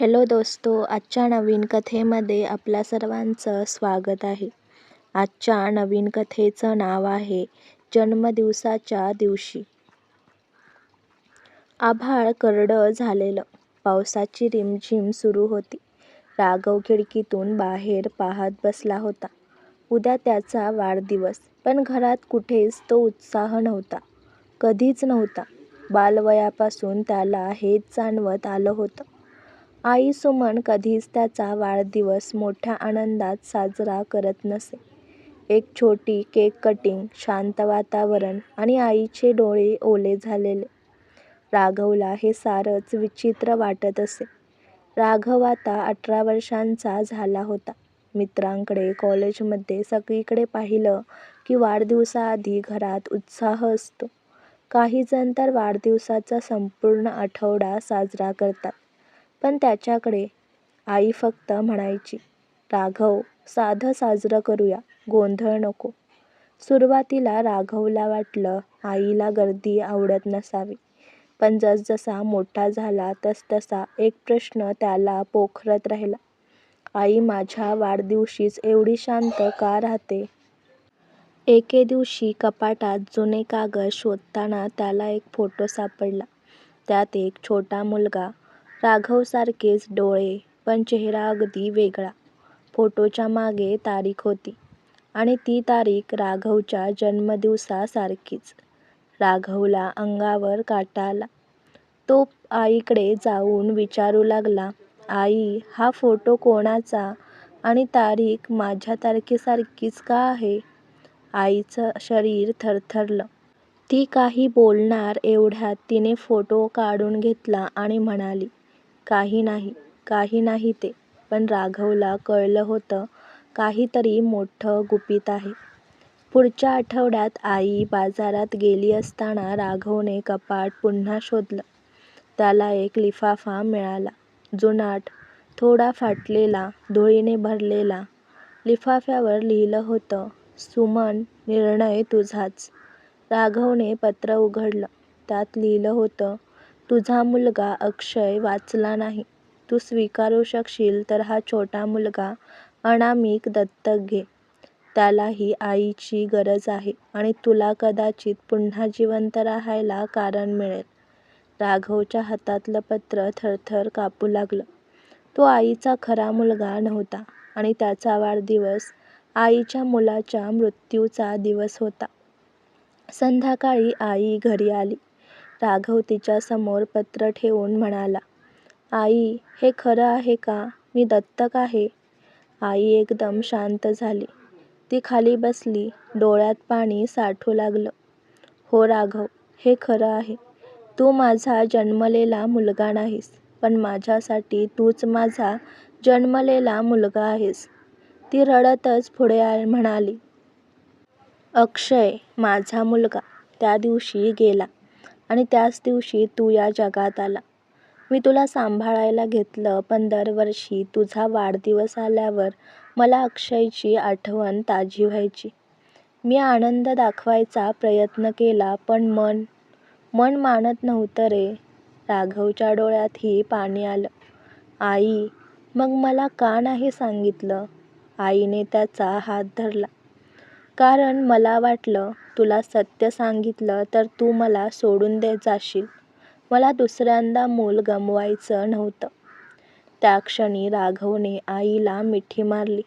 Hello दोस्तो आजच्या नवीन कथेमध्ये आपल्या सर्वांचं स्वागत आहे. आजच्या नवीन कथेचं नाव आहे जन्मदिवसाच्या दिवशी. आभाळ करडं झालेलं. पावसाची रिमझिम सुरू होती. राघव खिडकीतून बाहेर पाहत बसला होता. उद्या त्याचा वाढदिवस पण घरात कुठेच तो उत्साह नव्हता. कधीच नव्हता. बालवयापासून त्याला हेच जाणवत आलं होतं. आई सुमन कधीच त्याचा वाढदिवस मोठ्या आनंदात साजरा करत नसे. एक छोटी केक कटिंग, शांत वातावरण आणि आईचे डोळे ओले झालेले. राघवला हे सारंच विचित्र वाटत असे. राघव आता अठरा वर्षांचा झाला होता. मित्रांकडे, कॉलेजमध्ये सगळीकडे पाहिलं की वाढदिवसाआधी घरात उत्साह असतो. काही जण तर वाढदिवसाचा संपूर्ण आठवडा साजरा करतात. पण त्याच्याकडे आई फक्त म्हणायची, राघव साधं साजरं करूया, गोंधळ नको. सुरुवातीला राघवला वाटलं आईला गर्दी आवडत नसावी. पण जसजसा मोठा झाला तसतसा एक प्रश्न त्याला पोखरत राहिला. आई माझ्या वाढदिवशीच एवढी शांत का राहते? एके दिवशी कपाटात जुने कागद शोधताना त्याला एक फोटो सापडला. त्यात एक छोटा मुलगा, राघवसारखेच डोळे, पण चेहरा अगदी वेगळा. फोटोच्या मागे तारीख होती आणि ती तारीख राघवच्या जन्मदिवसासारखीच. राघवला अंगावर काटा आला. तो आईकडे जाऊन विचारू लागला, आई हा फोटो कोणाचा आणि तारीख माझ्या तारखेसारखीच का आहे? आईचं शरीर थरथरलं. ती काही बोलणार एवढ्यात तिने फोटो काढून घेतला आणि म्हणाली, काही नाही, काही नाही ते. पण राघवला कळलं होतं काहीतरी मोठं गुपित आहे. पुढच्या आठवड्यात आई बाजारात गेली असताना राघवने कपाट पुन्हा शोधलं. त्याला एक लिफाफा मिळाला. जुनाट, थोडा फाटलेला, धुळीने भरलेला. लिफाफ्यावर लिहिलं होतं, सुमन निर्णय तुझाच. राघवने पत्र उघडलं. त्यात लिहिलं होतं, तुझा मुलगा अक्षय वाचला नाही. तू स्वीकारू शकशील तर हा छोटा मुलगा अनामिक दत्तक घे. त्यालाही आईची गरज आहे आणि तुला कदाचित पुन्हा जिवंत राहायला कारण मिळेल. राघवच्या हातातलं पत्र थरथर कापू लागलं. तो आईचा खरा मुलगा नव्हता आणि त्याचा वाढदिवस आईच्या मुलाच्या मृत्यूचा दिवस होता. संध्याकाळी आई घरी आली. राघव तिच्यासमोर पत्र ठेवून म्हणाला, आई हे खरं आहे का मी दत्तक आहे? आई एकदम शांत झाली. ती खाली बसली. डोळ्यात पाणी साठू लागलं. हो राघव, हे खरं आहे. तू माझा जन्मलेला मुलगा नाहीस, पण माझ्यासाठी तूच माझा जन्मलेला मुलगा आहेस. ती रडतच पुढे म्हणाली. अक्षय, माझा मुलगा, त्या दिवशी गेला आणि त्याच दिवशी तू या जगात आला. मी तुला सांभाळायला घेतलं पण दरवर्षी तुझा वाढदिवस आल्यावर मला अक्षयची आठवण ताजी व्हायची. मी आनंद दाखवायचा प्रयत्न केला पण मन, मन मानत नव्हतं रे. राघवच्या डोळ्यातही पाणी आलं. आई, मग मला का नाही सांगितलं? आईने त्याचा हात धरला. कारण मला वाटलं तुला सत्य सांगितलं तर तू मला सोडून दे जाशील. मला दुसऱ्यांदा मूल गमवायचं नव्हतं. त्या क्षणी राघवने आईला मिठी मारली.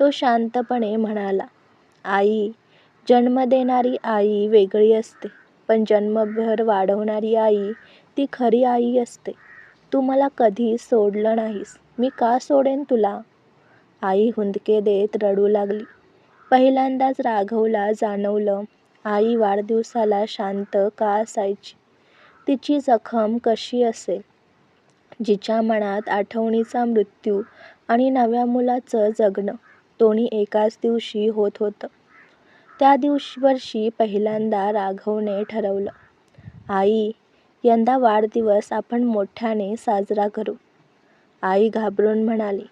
तो शांतपणे म्हणाला, आई, जन्म देणारी आई वेगळी असते, पण जन्मभर वाढवणारी आई ती खरी आई असते. तू मला कधी सोडलं नाहीस, मी का सोडेन तुला? आई हुंदके देत रडू लागली. पहिल्यांदाच राघवला जाणवलं आई वाढदिवसाला शांत का असायची? तिची जखम कशी असेल? जिच्या मनात आठवणीचा मृत्यू आणि नव्या मुलाचं जगणं दोन्ही एकाच दिवशी होत होतं. त्या वर्षी पहिल्यांदा राघवने ठरवलं, आई, यंदा वाढदिवस आपण मोठ्याने साजरा करू. आई घाबरून म्हणाली,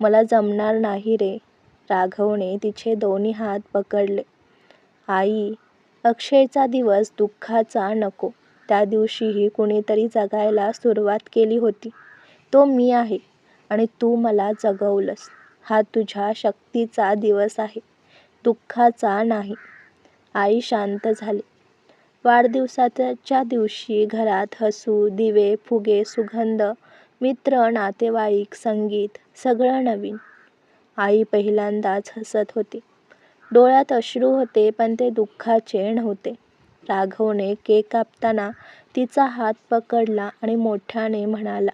मला जमणार नाही रे. राघवने तिचे दोन्ही हात पकडले. आई, अक्षयचा दिवस दुःखाचा नको. त्या दिवशीही कुणीतरी जगायला सुरुवात केली होती. तो मी आहे आणि तू मला जगवलंस हा तुझ्या शक्तीचा दिवस आहे दुःखाचा नाही आई शांत झाली वाढदिवसाच्या दिवशी घरात हसू दिवे फुगे सुगंध मित्र नातेवाईक संगीत सगळं नवीन आई पहिल्यांदाच हसत होती. डोळ्यात अश्रू होते पण ते दुःखाचे नव्हते. राघवने केक कापताना तिचा हात पकडला आणि मोठ्याने म्हणाला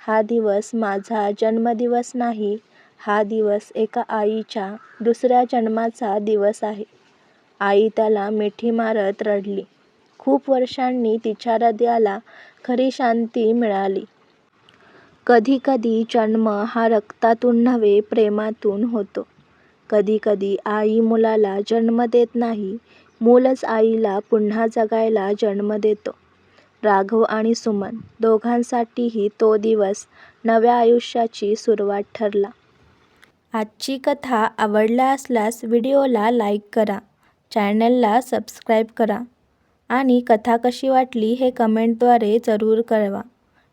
हा दिवस माझा जन्मदिवस नाही हा दिवस एका आईच्या दुसऱ्या जन्माचा दिवस आहे. आई त्याला मिठी मारत रडली. खूप वर्षांनी तिच्या हृदयाला खरी शांती मिळाली. कधीकधी जन्म हा रक्तातून नव्हे प्रेमातून होतो. कधीकधी आई मुलाला जन्म देत नाही मूलच आईला पुन्हा जगायला जन्म देतो. राघव आणि सुमन दोघांसाठीही तो दिवस नव्या आयुष्याची सुरुवात ठरला. आजची कथा आवडला असल्यास व्हिडिओला लाईक करा चॅनलला सबस्क्राईब करा आणि कथा कशी वाटली हे कमेंटद्वारे जरूर कळवा.